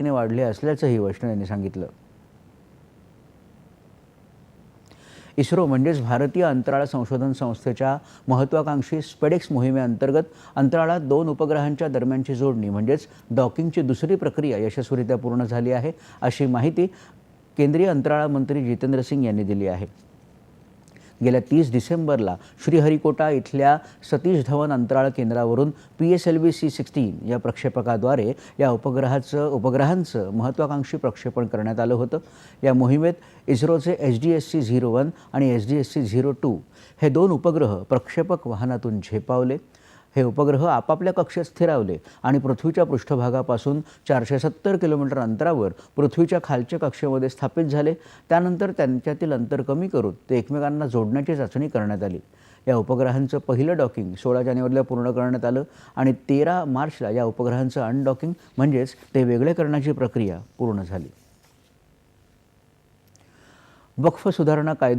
तिने वाढले असल्याचंही वैष्णव यांनी सांगितलं. इस्रो म्हणजेच भारतीय अंतराळ संशोधन संस्थेच्या महत्त्वाकांक्षी स्पेडेक्स मोहिमेअंतर्गत अंतराळात दोन उपग्रहांच्या दरम्यानची जोडणी म्हणजेच डॉकिंगची दुसरी प्रक्रिया यशस्वीरित्या पूर्ण झाली आहे अशी माहिती केंद्रीय अंतराळ मंत्री जितेंद्र सिंग यांनी दिली आहे. गेल्या तीस डिसेंबरला श्रीहरिकोटा इथल्या सतीश धवन अंतराळ केंद्रावरून P S L V C sixteen या प्रक्षेपकाद्वारे या उपग्रहाचं उपग्रहांचं महत्त्वाकांक्षी प्रक्षेपण करण्यात आलं होतं. या मोहिमेत इस्रोचे H D S C zero one आणि H D S C zero two हे दोन उपग्रह प्रक्षेपक वाहनातून झेपावले. हे उपग्रह आपापल्या कक्षेत स्थिरावले आणि पृथ्वीच्या पृष्ठभागापासून चारशे सत्तर किलोमीटर अंतरावर पृथ्वीच्या खालच्या कक्षेमध्ये स्थापित झाले. त्यानंतर त्यांच्यातील अंतर कमी करून ते एकमेकांना जोडण्याची चाचणी करण्यात आली. या उपग्रहांचं पहिलं डॉकिंग सोळा जानेवारीला पूर्ण करण्यात आलं आणि तेरा मार्चला या उपग्रहांचं अनडॉकिंग म्हणजेच ते वेगळे करण्याची प्रक्रिया पूर्ण झाली. वक्फ सुधारणा कायदा